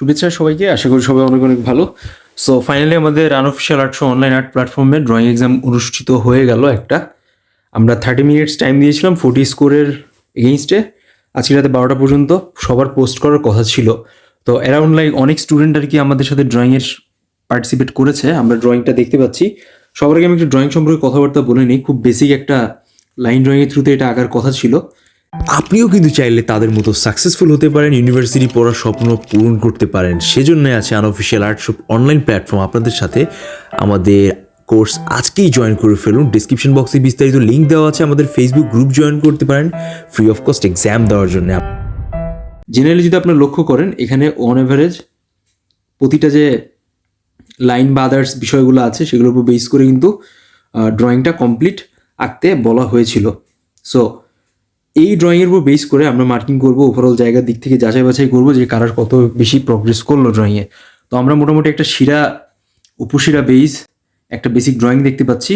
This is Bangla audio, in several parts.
শুভেচ্ছা সবাইকে, আশা করি সবাই অনেক অনেক ভালো। সো ফাইনালি আমাদের unofficial art show online art প্ল্যাটফর্মে ড্রয়িং এক্সাম অনুষ্ঠিত হয়ে গেল একটা। আমরা থার্টি মিনিটস টাইম দিয়েছিলাম ফোর্টি স্কোরের এগেইনস্টে আজকে রাতে বারোটা পর্যন্ত সবার পোস্ট করার কথা ছিল। তো অ্যারাউন্ড লাইক অনেক স্টুডেন্ট আর কি আমাদের সাথে ড্রয়িংয়ের পার্টিসিপেট করেছে। আমরা ড্রয়িংটা দেখতে পাচ্ছি। সবার আগে আমি একটু ড্রয়িং সম্পর্কে কথাবার্তা বলে নিই। খুব বেসিক একটা লাইন ড্রয়িংয়ের থ্রুতে এটা আঁকার কথা ছিল। আপনিও কিন্তু চাইলে তাদের মতো সাকসেসফুল হতে পারেন ইউনিভার্সিটি পড়ার স্বপ্ন পূরণ করতে পারেন। সেজন্য আছে আনঅফিসিয়াল আর্টশপ অনলাইন প্ল্যাটফর্ম আপনাদের সাথে আমাদের কোর্স আজকেই জয়েন করে ফেলুন। ডিসক্রিপশন বক্সে বিস্তারিত লিঙ্ক দেওয়া আছে আমাদের ফেসবুক গ্রুপ জয়েন করতে পারেন ফ্রি অফ কস্ট এক্সাম দেওয়ার জন্য। জেনারেলি যদি আপনারা লক্ষ্য করেন, এখানে অন অ্যাভারেজ প্রতিটা যে লাইন বা আদার্স বিষয়গুলো আছে, সেগুলোর উপর বেস করে কিন্তু ড্রয়িংটা কমপ্লিট আঁকতে বলা হয়েছিল। সো এই ড্রয়িংয়ের উপর বেস করে আমরা মার্কিং করব ওভারঅল জায়গার দিক থেকে যাচাই বাছাই করব যে কারার কত বেশি প্রগ্রেস করল ড্রয়িংয়ে তো আমরা মোটামুটি একটা শিরা, উপশিরা বেস একটা বেসিক ড্রয়িং দেখতে পাচ্ছি।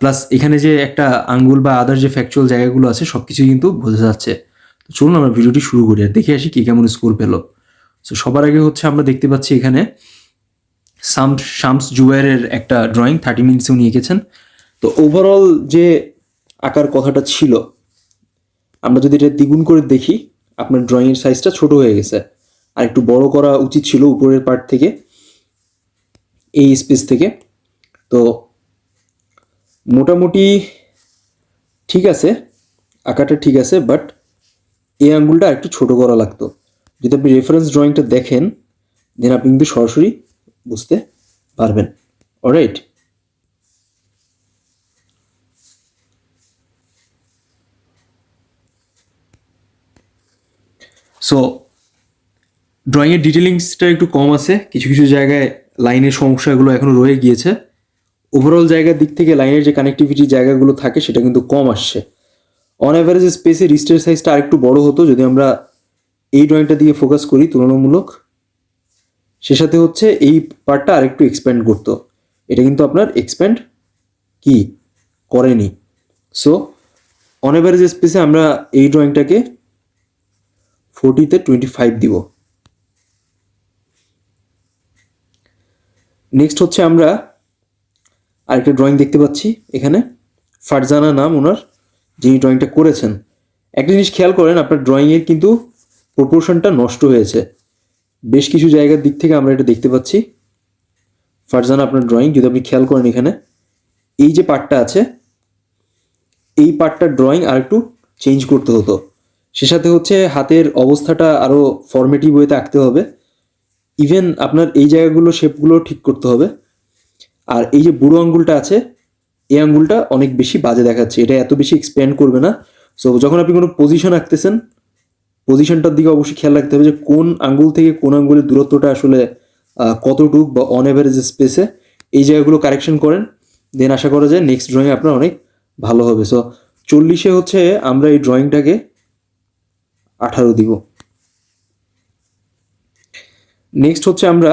প্লাস এখানে যে একটা আঙ্গুল বা আদার যে ফ্যাকচুয়াল জায়গাগুলো আছে সব কিছুই কিন্তু বোঝা যাচ্ছে। তো চলুন আমরা ভিডিওটি শুরু করি আর দেখে আসি কে কেমন স্কোর পেল। সো সবার আগে হচ্ছে আমরা দেখতে পাচ্ছি এখানে সাম, শামস জুবাইরের একটা ড্রয়িং থার্টি মিনিটসে উনি এঁকেছেন। তো ওভারঅল যে আঁকার কথাটা ছিল আমরা যদি এটা দ্বিগুণ করে দেখি, আপনার ড্রয়িংয়ের সাইজটা ছোট হয়ে গেছে। আর একটু বড় করা উচিত ছিল উপরের পার্ট থেকে, এই স্পেস থেকে। তো মোটামুটি ঠিক আছে আঁকাটা ঠিক আছে বাট এই আঙ্গুলটা একটু ছোট করা লাগতো। যদি আপনি রেফারেন্স ড্রয়িংটা দেখেন দেন আপনি কিন্তু সরাসরি বুঝতে পারবেন। অলরাইট সো ড্রয়িংয়ের ডিটেলিংসটা একটু কম আছে। কিছু কিছু জায়গায় লাইনের সমস্যাগুলো এখনও রয়ে গিয়েছে। ওভারঅল জায়গার দিক থেকে লাইনের যে কানেক্টিভিটি জায়গাগুলো থাকে, সেটা কিন্তু কম আসছে। অন অ্যাভারেজ স্পেসে রিস্টের সাইজটা আরেকটু বড় হতো। যদি আমরা এই ড্রয়িংটা দিয়ে ফোকাস করি তুলনামূলক, সে সাথে হচ্ছে এই পার্টটা আরেকটু এক্সপ্যান্ড করতো। এটা কিন্তু আপনার এক্সপ্যান্ড কি? করেনি। সো অন অ্যাভারেজ স্পেসে আমরা এই ড্রয়িংটাকে ফোর্টিতে টোয়েন্টি ফাইভ দিব। নেক্সট হচ্ছে আমরা আরেকটা ড্রয়িং দেখতে পাচ্ছি এখানে। ফারজানা নাম ওনার, যিনি ড্রয়িংটা করেছেন। একটা জিনিস খেয়াল করেন, আপনার ড্রয়িংয়ের কিন্তু প্রপোর্শনটা নষ্ট হয়েছে। বেশ কিছু জায়গার দিক থেকে আমরা এটা দেখতে পাচ্ছি। ফারজানা, আপনার ড্রয়িং যদি আপনি খেয়াল করেন এখানে, এই যে পার্টটা আছে, এই পার্টটার ড্রয়িং আর একটু চেঞ্জ করতে হতো। সে সাথে হচ্ছে হাতের অবস্থাটা আরও ফর্মেটিভ ওয়েতে আঁকতে হবে। ইভেন আপনার এই জায়গাগুলো শেপগুলো ঠিক করতে হবে। আর এই যে বুড়ো আঙ্গুলটা আছে, এই আঙ্গুলটা অনেক বেশি বাজে দেখাচ্ছে। এটা এত বেশি এক্সপ্যান্ড করবে না। সো যখন আপনি কোনো পজিশন আঁকতেছেন পজিশনটার দিকে অবশ্যই খেয়াল রাখতে হবে যে কোন আঙ্গুল থেকে কোন আঙ্গুলের দূরত্বটা আসলে কতটুক বা অন অ্যাভারেজ স্পেসে এই জায়গাগুলো কারেকশন করেন। দেন আশা করা যায় নেক্সট ড্রয়িং আপনার অনেক ভালো হবে। সো চল্লিশে হচ্ছে আমরা এই ড্রয়িংটাকে আঠারো দিব। নেক্সট হচ্ছে আমরা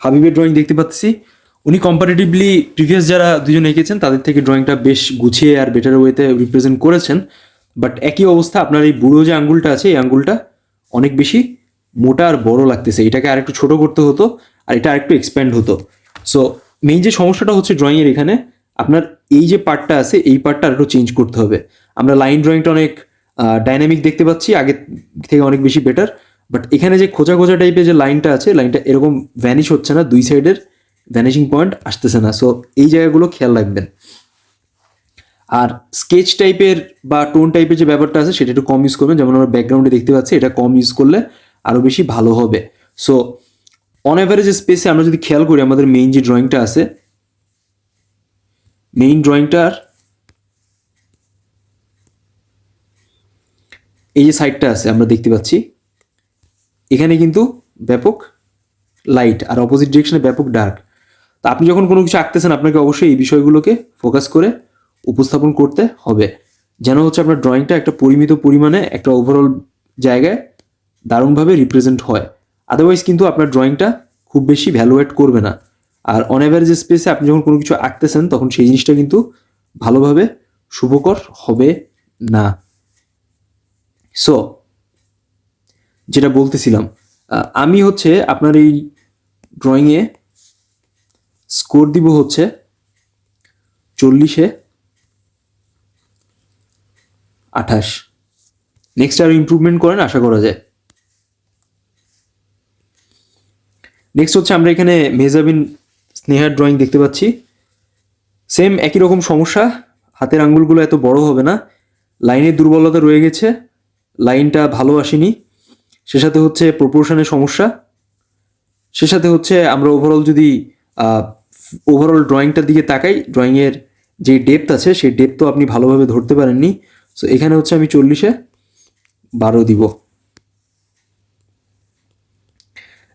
হাবিবের ড্রয়িং দেখতে পাচ্ছি। উনি কম্পারেটিভলি প্রিভিয়াস যারা দুজন এঁকেছেন, তাদের থেকে ড্রয়িংটা বেশ গুছিয়ে আর বেটার ওয়েতে রিপ্রেজেন্ট করেছেন। বাট একই অবস্থা, আপনার এই বুড়ো যে আঙ্গুলটা আছে, এই আঙ্গুলটা অনেক বেশি মোটা আর বড় লাগতেছে। এটাকে আরেকটু ছোট করতে হতো আর এটা আরেকটু এক্সপ্যান্ড হতো। সো মেইন যে সমস্যাটা হচ্ছে ড্রয়িংয়ের এখানে, আপনার এই যে পার্টটা আছে, এই পার্টটা আরেকটু চেঞ্জ করতে হবে। আমরা লাইন ড্রয়িংটা অনেক ডাইনামিক দেখতে পাচ্ছি, আগে থেকে অনেক বেশি বেটার বাট এখানে যে খোঁচা খোঁচা টাইপের যে লাইনটা আছে লাইনটা এরকম ভ্যানিশ হচ্ছে না, দুই সাইডের ভ্যানিশিং পয়েন্ট আসতেছে না সো এই জায়গাগুলো খেয়াল রাখবেন। আর স্কেচ টাইপের বা টোন টাইপের যে ব্যাপারটা আছে, সেটা একটু কম ইউজ করবেন, যেমন আমরা ব্যাকগ্রাউন্ডে দেখতে পাচ্ছি, এটা কম ইউজ করলে আরও বেশি ভালো হবে। সো অন অ্যাভারেজ স্পেসে আমরা যদি খেয়াল করি, আমাদের মেইন যে ড্রয়িংটা আছে মেইন ড্রয়িংটার এই যে সাইডটা আছে, আমরা দেখতে পাচ্ছি, এখানে কিন্তু ব্যাপক লাইট আর অপোজিট ডিরেকশনে ব্যাপক ডার্ক তা আপনি যখন কোনো কিছু আঁকতেছেন, আপনাকে অবশ্যই এই বিষয়গুলোকে ফোকাস করে উপস্থাপন করতে হবে। যেন হচ্ছে আপনার ড্রয়িংটা একটা পরিমিত পরিমাণে একটা ওভারঅল জায়গায় দারুণভাবে রিপ্রেজেন্ট হয়। আদারওয়াইজ কিন্তু আপনার ড্রয়িংটা খুব বেশি ভ্যালুয়েট করবে না। আর অন অ্যাভারেজ স্পেসে আপনি যখন কোনো কিছু আঁকতেছেন, তখন সেই জিনিসটা কিন্তু ভালোভাবে শুভকর হবে না। সো যেটা বলতেছিলাম আমি হচ্ছে আপনার এই ড্রয়িংয়ে স্কোর দিব হচ্ছে চল্লিশে আঠাশ। নেক্সট আর ইমপ্রুভমেন্ট করেন, আশা করা যায়। নেক্সট হচ্ছে আমরা এখানে মেজাবিন স্নেহার ড্রয়িং দেখতে পাচ্ছি। সেম একই রকম সমস্যা, হাতের আঙ্গুলগুলো এত বড় হবে না, লাইনের দুর্বলতা রয়ে গেছে। লাইনটা ভালো আসেনি। সে সাথে হচ্ছে প্রপোর্শনের সমস্যা। সে সাথে হচ্ছে আমরা ওভারঅল যদি ওভারঅল ড্রয়িংটার দিকে তাকাই ড্রয়িংয়ের যে ডেপথ আছে, সেই ডেপথও আপনি ভালোভাবে ধরতে পারেননি। সো এখানে হচ্ছে আমি চল্লিশে বারো দিব।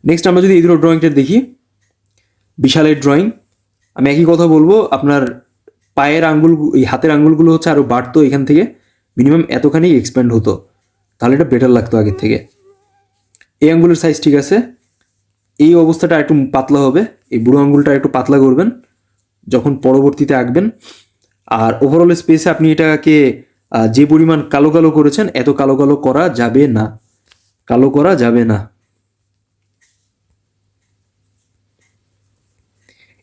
নেক্সট আমরা যদি এই দুটো ড্রয়িংটা দেখি, বিশালের ড্রয়িং আমি একই কথা বলব, আপনার পায়ের আঙ্গুল, এই হাতের আঙ্গুলগুলো হচ্ছে আরও বাড়তো এখান থেকে মিনিমাম এতখানি এক্সপ্যান্ড হতো। তাহলে এটা বেটার লাগতো আগের থেকে। এই আঙ্গুলের সাইজ ঠিক আছে। এই অবস্থাটা একটু পাতলা হবে। এই বুড়ো আঙ্গুলটা একটু পাতলা করবেন, যখন পরবর্তীতে আঁকবেন। আর ওভারঅল স্পেসে আপনি এটাকে যে পরিমাণ কালো কালো করেছেন, এত কালো কালো করা যাবে না। কালো করা যাবে না।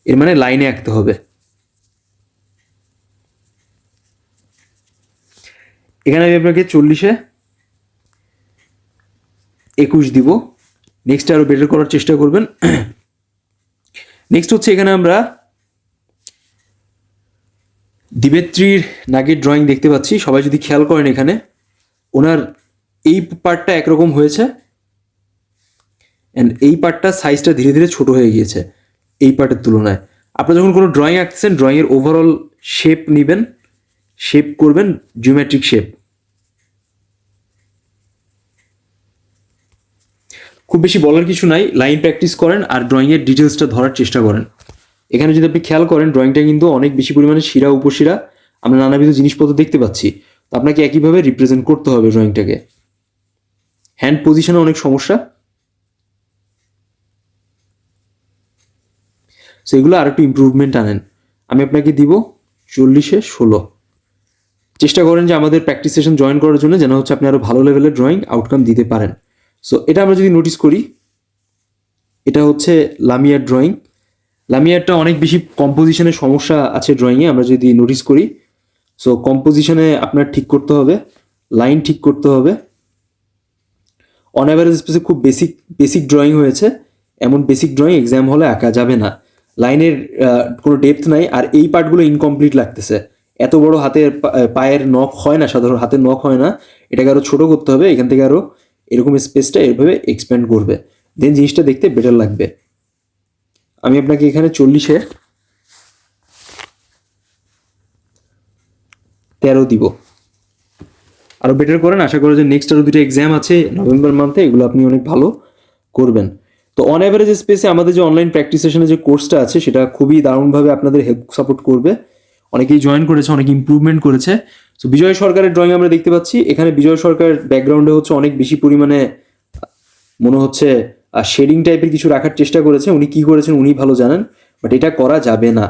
এর মানে লাইনে আঁকতে হবে। এখানে আমি আপনাকে চল্লিশে একুশ দিব। নেক্সট আরও বেটার করার চেষ্টা করবেন। নেক্সট হচ্ছে এখানে আমরা দিবেত্রীর নাগের ড্রয়িং দেখতে পাচ্ছি। সবাই যদি খেয়াল করেন এখানে, ওনার এই পার্টটা একরকম হয়েছে। অ্যান্ড এই পার্টটা সাইজটা ধীরে ধীরে ছোট হয়ে গিয়েছে এই পার্টের তুলনায়। আপনি যখন কোনো ড্রয়িং আঁকতেছেন ড্রয়িংয়ের ওভারঅল শেপ নেবেন শেপ করবেন জিওমেট্রিক শেপ খুব বেশি বলার কিছু নাই লাইন প্র্যাকটিস করেন আর ড্রয়িংয়ের ডিটেলসটা ধরার চেষ্টা করেন। এখানে যদি আপনি খেয়াল করেন ড্রয়িংটা কিন্তু অনেক বেশি পরিমাণে শিরা, উপশিরা, আমরা নানাবিধ জিনিসপত্র দেখতে পাচ্ছি। তো আপনাকে একইভাবে রিপ্রেজেন্ট করতে হবে ড্রয়িংটাকে হ্যান্ড পজিশনে অনেক সমস্যা। সো এগুলো আর একটু ইম্প্রুভমেন্ট আনেন। আমি আপনাকে দিব চল্লিশে ষোলো। চেষ্টা করেন যে আমাদের প্র্যাকটিস সেশন জয়েন করার জন্য যেন হচ্ছে আপনি আরও ভালো লেভেলের ড্রয়িং আউটকাম দিতে পারেন। সো এটা আমরা যদি নোটিস করি, এটা হচ্ছে লামিয়ার ড্রয়িং লামিয়ারটা অনেক বেশি কম্পোজিশনের সমস্যা আছে ড্রয়িংয়ে আমরা যদি নোটিস করি সো কম্পোজিশনে আপনার ঠিক করতে হবে লাইন ঠিক করতে হবে। অন অ্যাভারেজ স্পেসে খুব বেসিক বেসিক ড্রয়িং হয়েছে, এমন বেসিক ড্রয়িং এক্সাম হলে আঁকা যাবে না। লাইনের কোনো ডেপথ নাই, আর এই পার্টগুলো ইনকমপ্লিট লাগতেছে। এত বড় হাতের পায়ের নখ হয় না, সাধারণ হাতের নখ হয় না। এটাকে আরও ছোট করতে হবে, এখান থেকে আরও এরকম স্পেসটা এভাবে এক্সপ্যান্ড করবে। দেন জিনিসটা দেখতে বেটার লাগবে। আমি আপনাকে এখানে চল্লিশে তেরো দিব। আরও বেটার করেন, আশা করি যে নেক্সট আরও দুটো এক্সাম আছে নভেম্বর মান্থে এগুলো আপনি অনেক ভালো করবেন। তো অন অ্যাভারেজ স্পেসে আমাদের যে অনলাইন প্র্যাকটিস সেশনের যে কোর্সটা আছে, সেটা খুবই দারুণভাবে আপনাদের হেল্প সাপোর্ট করবে। অনেকেই জয়েন করেছে, অনেক ইম্প্রুভমেন্ট করেছে। তো বিজয় সরকারের ড্রয়িং আমরা দেখতে পাচ্ছি। এখানে বিজয় সরকারের ব্যাকগ্রাউন্ডে হচ্ছে অনেক বেশি পরিমাণে মনে হচ্ছে শেডিং টাইপের কিছু রাখার চেষ্টা করেছে। উনি কি করেছেন উনি ভালো জানেন বাট এটা করা যাবে না।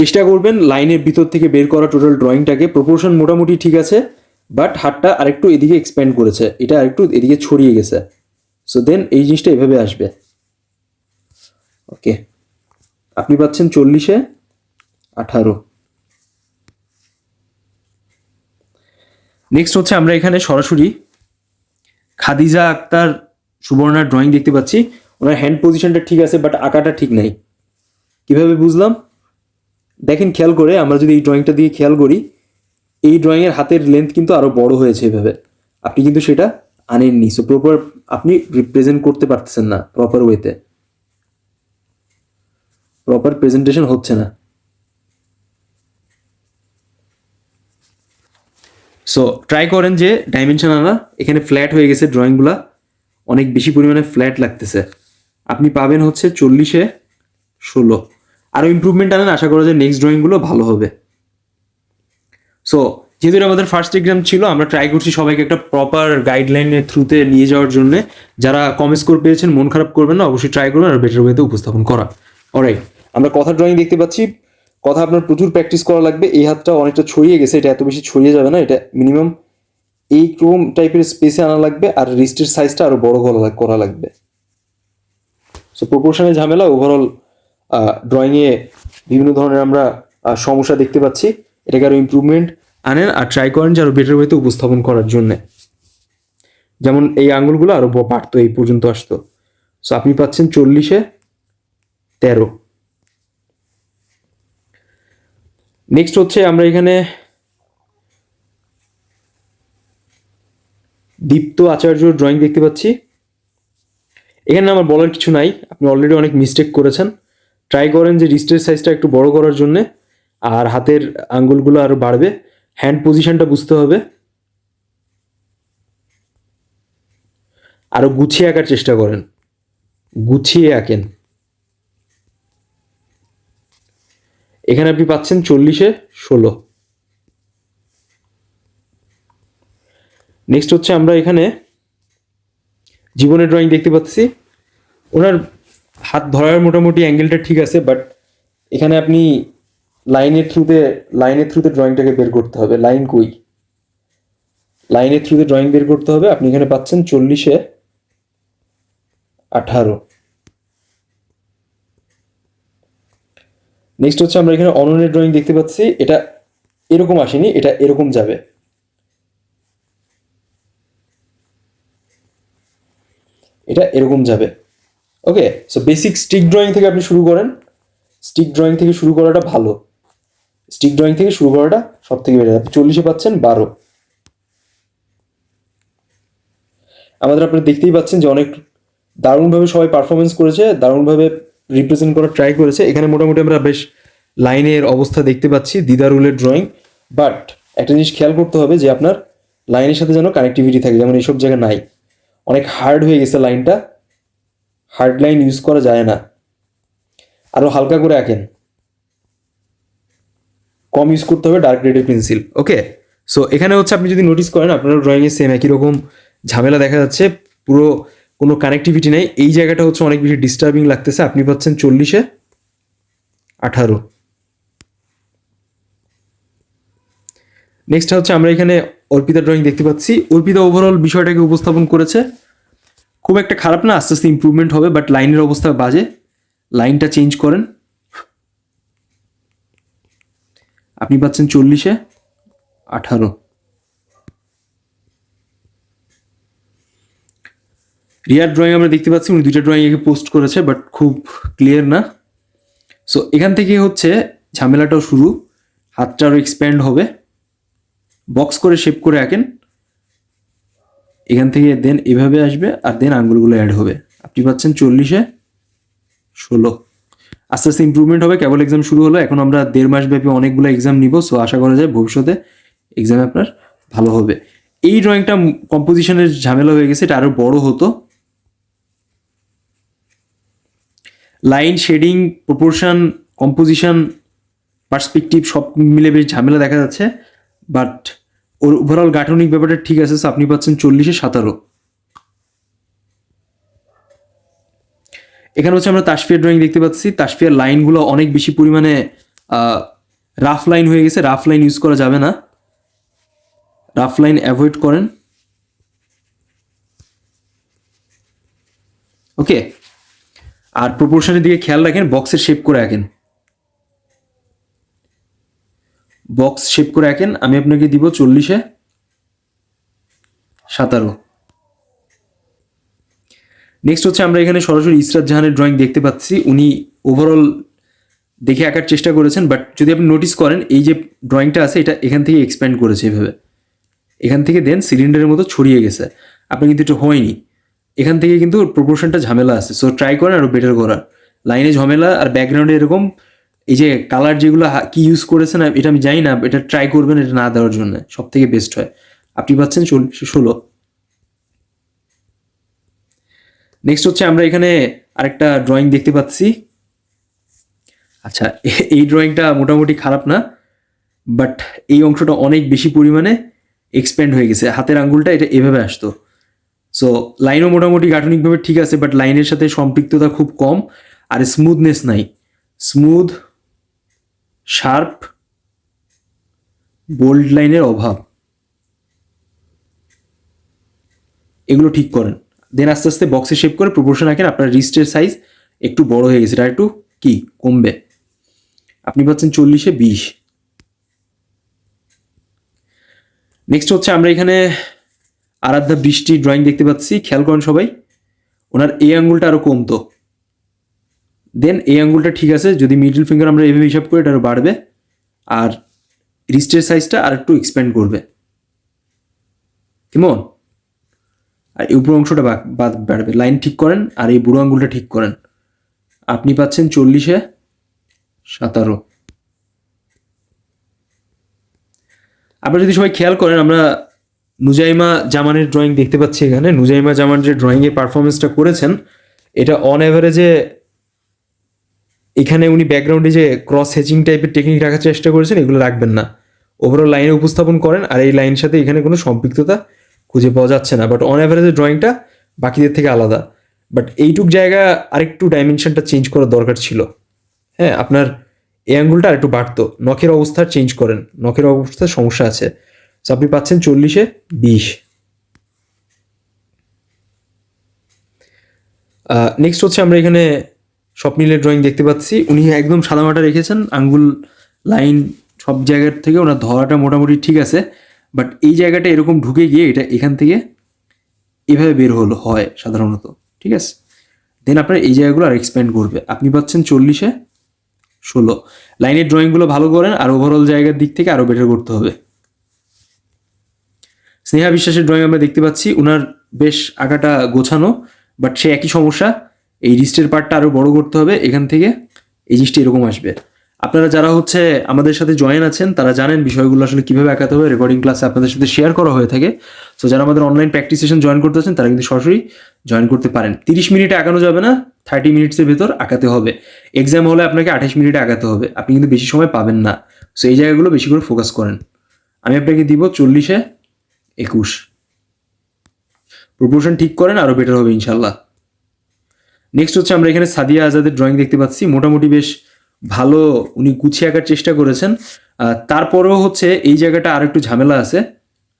চেষ্টা করবেন লাইনের ভিতর থেকে বের করা টোটাল ড্রয়িংটাকে প্রপোর্শন মোটামুটি ঠিক আছে বাট হাতটা আরেকটু এদিকে এক্সপ্যান্ড করেছে। এটা আরেকটু এদিকে ছড়িয়ে গেছে। সো দেন এই জিনিসটা এভাবে আসবে। ওকে। আপনি পাচ্ছেন চল্লিশে আঠারো। নেক্সট হচ্ছে আমরা এখানে সরাসরি খাদিজা আক্তার সুবর্ণার ড্রয়িং দেখতে পাচ্ছি। ওনার হ্যান্ড পজিশনটা ঠিক আছে বাট আঁকাটা ঠিক নাই। কীভাবে বুঝলাম? দেখেন, খেয়াল করে আমরা যদি এই ড্রয়িংটা দিয়ে খেয়াল করি, এই ড্রয়িংয়ের হাতের লেন্থ কিন্তু আরও বড় হয়েছে এভাবে। আপনি কিন্তু সেটা আনেননি। সো প্রপার আপনি রিপ্রেজেন্ট করতে পারতেছেন না প্রপার ওয়েতে প্রপার প্রেজেন্টেশন হচ্ছে না। সো ট্রাই করেন যে ডাইমেনশন আনা এখানে ফ্ল্যাট হয়ে গেছে ড্রয়িংগুলা অনেক বেশি পরিমাণে ফ্ল্যাট লাগতেছে। আপনি পাবেন হচ্ছে চল্লিশে ষোলো। আরও ইমপ্রুভমেন্ট আনেন, আশা করা যায় নেক্সট ড্রয়িংগুলো ভালো হবে। সো যেহেতু আমাদের ফার্স্ট এক্সাম ছিল, আমরা ট্রাই করছি সবাইকে একটা প্রপার গাইডলাইনের থ্রুতে নিয়ে যাওয়ার জন্য। যারা কম স্কোর পেয়েছেন, মন খারাপ করবেন না, অবশ্যই ট্রাই করবেন আর বেটার ওয়েতে উপস্থাপন করা। অলরাইট আমরা কথা ড্রয়িং দেখতে পাচ্ছি, কথা আপনার প্রচুর প্র্যাকটিস করা লাগবে, এই হাতটা অনেকটা ছড়িয়ে গেছে, এটা এত বেশি ছড়িয়ে যাবে না, এটা মিনিমাম এই ক্রোম টাইপের স্পেসে আনা লাগবে আর রিস্টের সাইজটা আরও বড় করা লাগ- করা লাগবে। সো প্রপোর্শনের ঝামেলা ওভারঅল ড্রয়িংয়ে বিভিন্ন ধরনের আমরা সমস্যা দেখতে পাচ্ছি, এটাকে আরও ইমপ্রুভমেন্ট আনেন আর ট্রাই করেন যে আরও বেটার ওয়েতে উপস্থাপন করার জন্য। যেমন এই আঙুলগুলো আরও বাড়তো, এই পর্যন্ত আসতো। সো আপনি পাচ্ছেন চল্লিশে তেরো। নেক্সট হচ্ছে আমরা এখানে দীপ্ত আচার্য ড্রয়িং দেখতে পাচ্ছি। এখানে আমার বলার কিছু নাই, আপনি অলরেডি অনেক মিস্টেক করেছেন। ট্রাই করেন যে রিস্টের সাইজটা একটু বড় করার জন্যে, আর হাতের আঙ্গুলগুলো আরও বাড়বে। হ্যান্ড পজিশনটা বুঝতে হবে। আরও গুছিয়ে আঁকার চেষ্টা করেন। গুছিয়ে আঁকেন। এখানে আপনি পাচ্ছেন চল্লিশে ষোলো। নেক্সট হচ্ছে আমরা এখানে জীবনের ড্রয়িং দেখতে পাচ্ছি। ওনার হাত ধরার মোটামুটি অ্যাঙ্গেলটা ঠিক আছে বাট এখানে আপনি লাইনের থ্রুতে লাইনের থ্রুতে ড্রয়িংটাকে বের করতে হবে। লাইন কই? লাইনের থ্রুতে ড্রয়িং বের করতে হবে। আপনি এখানে পাচ্ছেন চল্লিশে আঠারো। নেক্সট হচ্ছে আমরা এখানে অননের ড্রয়িং দেখতে পাচ্ছি। এটা এরকম আসেনি, এটা এরকম যাবে। এটা এরকম যাবে। Okay so basic stick drawing থেকে আপনি শুরু করেন। স্টিক ড্রয়িং থেকে শুরু করাটা ভালো। স্টিক ড্রয়িং থেকে শুরু করাটা সব থেকে বেটার। আপনি চল্লিশে পাচ্ছেন, বারো। আমাদের আপনারা দেখতেই পাচ্ছেন যে অনেক দারুণভাবে সবাই পারফরমেন্স করেছে। দারুণভাবে রিপ্রেজেন্ট করার ট্রাই করেছে। এখানে মোটামুটি আমরা বেশ লাইনের অবস্থা দেখতে পাচ্ছি, দিদারুলের ড্রয়িং বাট একটা জিনিস খেয়াল করতে হবে যে আপনার লাইনের সাথে যেন কানেক্টিভিটি থাকে, যেমন এইসব জায়গায় নাই। অনেক হার্ড হয়ে গেছে লাইনটা। হার্ড লাইন ইউজ করা যায় না। আরও হালকা করে আঁকেন। কম ইউজ করতে হবে ডার্ক রেডের পেন্সিল ওকে সো এখানে হচ্ছে আপনি যদি নোটিস করেন আপনার ড্রয়িংয়ে সেম একই রকম ঝামেলা দেখা যাচ্ছে। পুরো কোনো কানেক্টিভিটি নেই। এই জায়গাটা হচ্ছে অনেক বেশি ডিস্টার্বিং লাগতেছে। আপনি পাচ্ছেন চল্লিশে আঠারো। নেক্সট হচ্ছে আমরা এখানে অর্পিতা ড্রয়িং দেখতে পাচ্ছি। অর্পিতা ওভারঅল বিষয়টাকে উপস্থাপন করেছে। খুব একটা খারাপ না, আস্তে আস্তে ইমপ্রুভমেন্ট হবে বাট লাইনের অবস্থা বাজে। লাইনটা চেঞ্জ করেন। আপনি পাচ্ছেন চল্লিশে আঠারো। রিয়ার ড্রয়িং আমরা দেখতে পাচ্ছি, উনি দুইটা ড্রয়িং একে পোস্ট করেছে বাট খুব ক্লিয়ার না। সো এখান থেকে হচ্ছে ঝামেলাটাও শুরু, হাতটা আরও এক্সপ্যান্ড হবে। বক্স করে শেপ করে আঁকেন। এখান থেকে দেন এভাবে আসবে, আর দেন আঙ্গুলগুলো অ্যাড হবে। আপনি পাচ্ছেন চল্লিশে ষোলো। আস্তে আস্তে ইম্প্রুভমেন্ট হবে, কেবল এক্সাম শুরু হলো, এখন আমরা দেড় মাস ব্যাপী অনেকগুলো এক্সাম নিব সো আশা করা যায় ভবিষ্যতে এক্সামে আপনার ভালো হবে। এই ড্রয়িংটা কম্পোজিশনের ঝামেলা হয়ে গেছে, এটা আরও বড় হতো। Line, shading, proportion, composition, perspective সব মিলে বেশ ঝামেলা দেখা যাচ্ছে। বাট ওর ওভারঅল গাঠনিক ব্যাপারটা ঠিক আছে আপনি পাচ্ছেন চল্লিশে সাতারো। এখানে হচ্ছে আমরা তাসফিয়ার ড্রয়িং দেখতে পাচ্ছি। তাসফিয়ার লাইনগুলো অনেক বেশি পরিমাণে রাফ লাইন হয়ে গেছে। রাফ লাইন ইউজ করা যাবে না। রাফ লাইন অ্যাভয়েড করেন। ওকে আর প্রপোর্শনের দিকে খেয়াল রাখেন, বক্সের শেপ করে রাখেন বক্স শেপ করে রাখেন আমি আপনাকে দিব চল্লিশে সাতারো। নেক্সট হচ্ছে আমরা এখানে সরাসরি ইসরাত জাহানের ড্রয়িং দেখতে পাচ্ছি। উনি ওভারঅল দেখে আঁকার চেষ্টা করেছেন বাট যদি আপনি নোটিস করেন, এই যে ড্রয়িংটা আছে, এটা এখান থেকে এক্সপ্যান্ড করেছে এভাবে। এখান থেকে দেন সিলিন্ডারের মতো ছড়িয়ে গেছে। আপনি কিন্তু এটা হয়নি। এখান থেকে কিন্তু প্রপোর্শনটা ঝামেলা আছে। সো ট্রাই করেন আরও বেটার করার। লাইনে ঝামেলা আর ব্যাকগ্রাউন্ডে এরকম এই যে কালার যেগুলো কি ইউজ করেছেন এটা আমি জানি না এটা ট্রাই করবেন এটা না দেওয়ার জন্য। সব থেকে বেস্ট হয়। আপনি পাচ্ছেন ষোলো নেক্সট হচ্ছে আমরা এখানে আরেকটা ড্রয়িং দেখতে পাচ্ছি। আচ্ছা এই ড্রয়িংটা মোটামুটি খারাপ না বাট এই অংশটা অনেক বেশি পরিমাণে এক্সপ্যান্ড হয়ে গেছে। হাতের আঙ্গুলটা এটা এভাবে আসতো। সো লাইনও মোটামুটি গাঠনিকভাবে ঠিক আছে বাট লাইনের সাথে সম্পৃক্ততা খুব কম আর স্মুথনেস নাই। স্মুথ শার্প বোল্ড লাইনের অভাব। এগুলো ঠিক করেন। দেন আস্তে আস্তে বক্সে শেপ করে প্রপোর্শন আঁকেন, আপনার রিস্টের সাইজ একটু বড় হয়ে গেছে একটু কি কমবে। আপনি পাচ্ছেন চল্লিশে বিশ। নেক্সট হচ্ছে আমরা এখানে আরাধ্যা বৃষ্টি ড্রয়িং দেখতে পাচ্ছি, খেয়াল করেন সবাই। ওনার এই আঙ্গুলটা আরও কমতো। দেন এই আঙ্গুলটা ঠিক আছে, যদি মিডল ফিঙ্গার আমরা এভাবে হিসাব করি, এটা আরও বাড়বে। আর রিস্টের সাইজটা আর একটু এক্সপ্যান্ড করবে। কেমন? আর এই উপর অংশটা বাদ বাড়বে। লাইন ঠিক করেন, আর এই বুড়ো আঙ্গুলটা ঠিক করেন। আপনি পাচ্ছেন চল্লিশে সাতারো। আপনারা যদি সবাই খেয়াল করেন, আমরা নুজাইমা জামানের ড্রয়িং দেখতে পাচ্ছি এখানে। নুজাইমা জামান যে ড্রয়িংয়ের পারফরমেন্সটা করেছেন, এটা অন অ্যাভারেজে এখানে উনি ব্যাকগ্রাউন্ডে যে ক্রস হেচিং টাইপের টেকনিক রাখার চেষ্টা করেছেন, এগুলো রাখবেন না। ওভারঅল লাইনে উপস্থাপন করেন, আর এই লাইনের সাথে এখানে কোনো সম্পৃক্ততা খুঁজে পাওয়া যাচ্ছে না। বাট অন অ্যাভারেজে ড্রয়িংটা বাকিদের থেকে আলাদা। বাট এইটুক জায়গা আরেকটু ডাইমেনশনটা চেঞ্জ করার দরকার ছিল। হ্যাঁ আপনার এই অ্যাঙ্গুলটা আরেকটু বাড়তো। নখের অবস্থা চেঞ্জ করেন। নখের অবস্থার সমস্যা আছে। আপনি পাচ্ছেন চল্লিশে বিশ। নেক্সট হচ্ছে আমরা এখানে স্বপ্নিলের ড্রয়িং দেখতে পাচ্ছি। উনি একদম সাদামাটা রেখেছেন, আঙ্গুল লাইন সব জায়গার থেকে ওনার ধরাটা মোটামুটি ঠিক আছে। বাট এই জায়গাটা এরকম ঢুকে গিয়ে এটা এখান থেকে এভাবে বের হলো, হয় সাধারণত, ঠিক আছে? দেন আপনার এই জায়গাগুলো আর এক্সপ্যান্ড করবে। আপনি পাচ্ছেন চল্লিশে ষোলো। লাইনের ড্রয়িংগুলো ভালো করেন আর ওভারঅল জায়গার দিক থেকে আরও বেটার করতে হবে। স্নেহা বিশ্বাসের ড্রয়িং আমরা দেখতে পাচ্ছি। ওনার বেশ আঁকাটা গোছানো বাট সে একই সমস্যা, এই রিস্টের পার্টটা আরও বড় করতে হবে এখান থেকে, এই জিনিসটা এরকম আসবে। আপনারা যারা হচ্ছে আমাদের সাথে জয়েন আছেন, তারা জানেন বিষয়গুলো আসলে কীভাবে আঁকাতে হবে। রেকর্ডিং ক্লাসে আপনাদের সাথে শেয়ার করা হয়ে থাকে। সো যারা আমাদের অনলাইন প্র্যাকটিস সেশন জয়েন করতে আছেন, তারা কিন্তু সরাসরি জয়েন করতে পারেন। তিরিশ মিনিটে আঁকানো যাবে না থার্টি মিনিটসের ভেতর আঁকাতে হবে। এক্সাম হলে আপনাকে আঠাশ মিনিটে আঁকাতে হবে। আপনি কিন্তু বেশি সময় পাবেন না। সো এই জায়গাগুলো বেশি করে ফোকাস করেন। আমি আপনাকে দিব চল্লিশে। একুশ। প্রপোর্শন ঠিক করেন আরও বেটার হবে ইনশাল্লাহ নেক্সট হচ্ছে আমরা এখানে সাদিয়া আজাদের ড্রয়িং দেখতে পাচ্ছি। মোটামুটি বেশ ভালো উনি গুছিয়ে আঁকার চেষ্টা করেছেন। তারপরেও হচ্ছে এই জায়গাটা আর একটু ঝামেলা আছে।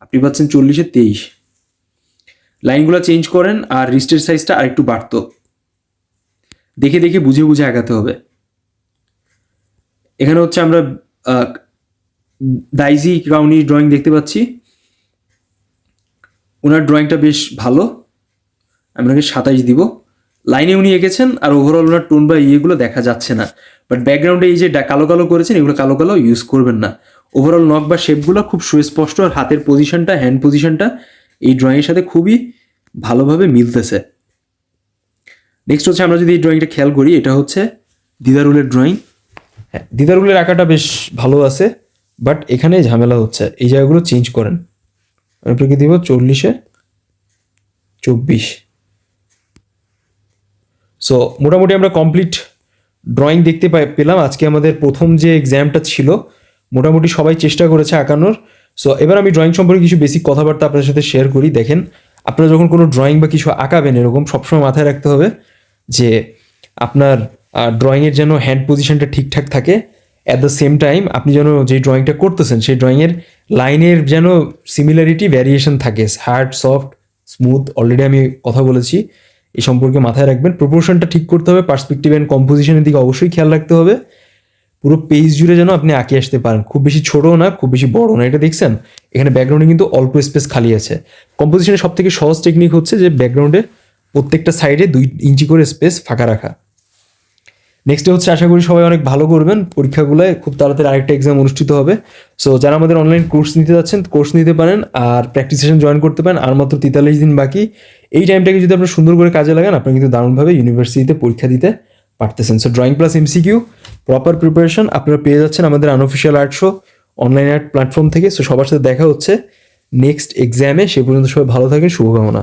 আপনি পাচ্ছেন চল্লিশে তেইশ। লাইনগুলো চেঞ্জ করেন আর রিস্টের সাইজটা আর একটু বাড়তো। দেখে দেখে বুঝে বুঝে আঁকাতে হবে। এখানে হচ্ছে আমরা দাইজি ক্রাউনি ড্রয়িং দেখতে পাচ্ছি। ওনার ড্রয়িংটা বেশ ভালো। আমি ওনাকে সাতাইশ দিব। লাইনে উনি এঁকেছেন আর ওভারঅল ওনার টোন বা ইয়েগুলো দেখা যাচ্ছে না। বাট ব্যাকগ্রাউন্ডে এই যে কালো কালো করেছেন, এগুলো কালো কালো ইউজ করবেন না। ওভারঅল নখ বা শেপগুলো খুব সুস্পষ্ট আর হাতের পজিশনটা হ্যান্ড পজিশনটা এই ড্রয়িংয়ের সাথে খুবই ভালোভাবে মিলতেছে। নেক্সট হচ্ছে আমরা যদি এই ড্রয়িংটা খেয়াল করি, এটা হচ্ছে দিদারুলের ড্রয়িং হ্যাঁ দিদারুলের আঁকাটা বেশ ভালো আছে বাট এখানে ঝামেলা হচ্ছে। এই জায়গাগুলো চেঞ্জ করেন। আপনাকে দিব? চল্লিশে? চব্বিশ। সো মোটামুটি আমরা কমপ্লিট ড্রয়িং দেখতে পেলাম। আজকে আমাদের প্রথম যে এক্সামটা ছিল, মোটামুটি সবাই চেষ্টা করেছে আঁকানোর। সো এবার আমি ড্রয়িং সম্পর্কে কিছু বেসিক কথাবার্তা আপনার সাথে শেয়ার করি। দেখেন, আপনারা যখন কোনো ড্রয়িং বা কিছু আঁকাবেন, এরকম সবসময় মাথায় রাখতে হবে যে আপনার ড্রয়িংয়ের যেন হ্যান্ড পজিশনটা ঠিকঠাক থাকে। অ্যাট দ্য সেম টাইম আপনি যেন যে ড্রয়িংটা করতেছেন, সেই ড্রয়িংয়ের লাইনের যেন সিমিলারিটি ভ্যারিয়েশন থাকে। হার্ড সফট স্মুথ অলরেডি আমি কথা বলেছি। এই সম্পর্কে মাথায় রাখবেন প্রপোর্শনটা ঠিক করতে হবে পার্সপেক্টিভ অ্যান্ড কম্পোজিশনের দিকে অবশ্যই খেয়াল রাখতে হবে। পুরো পেজ জুড়ে যেন আপনি আঁকে আসতে পারেন। খুব বেশি ছোটও না, খুব বেশি বড় না, এটা দেখছেন? এখানে ব্যাকগ্রাউন্ডে কিন্তু অল্প স্পেস খালি আছে। কম্পোজিশনের সব থেকে সহজ টেকনিক হচ্ছে যে ব্যাকগ্রাউন্ডে প্রত্যেকটা সাইডে দুই ইঞ্চি করে স্পেস ফাঁকা রাখা। নেক্সট হচ্ছে আশা করি সবাই অনেক ভালো করবেন। পরীক্ষাগুলোয় খুব তাড়াতাড়ি আরেকটা এক্সাম অনুষ্ঠিত হবে। সো যারা আমাদের অনলাইন কোর্স নিতে যাচ্ছেন কোর্স নিতে পারেন আর প্র্যাকটিস সেশন জয়েন করতে পারেন, আর মাত্র তেতাল্লিশ দিন বাকি, এই টাইমটাকে যদি আপনার সুন্দর করে কাজে লাগান আপনি কিন্তু দারুণভাবে ইউনিভার্সিটিতে পরীক্ষা দিতে পারতেছেন। So drawing plus MCQ proper preparation আপনারা পেয়ে যাচ্ছেন আমাদের unofficial art show online art platform থেকে। সো সবার সাথে দেখা হচ্ছে নেক্সট এক্সামে সে পর্যন্ত সবাই ভালো থাকেন, শুভকামনা।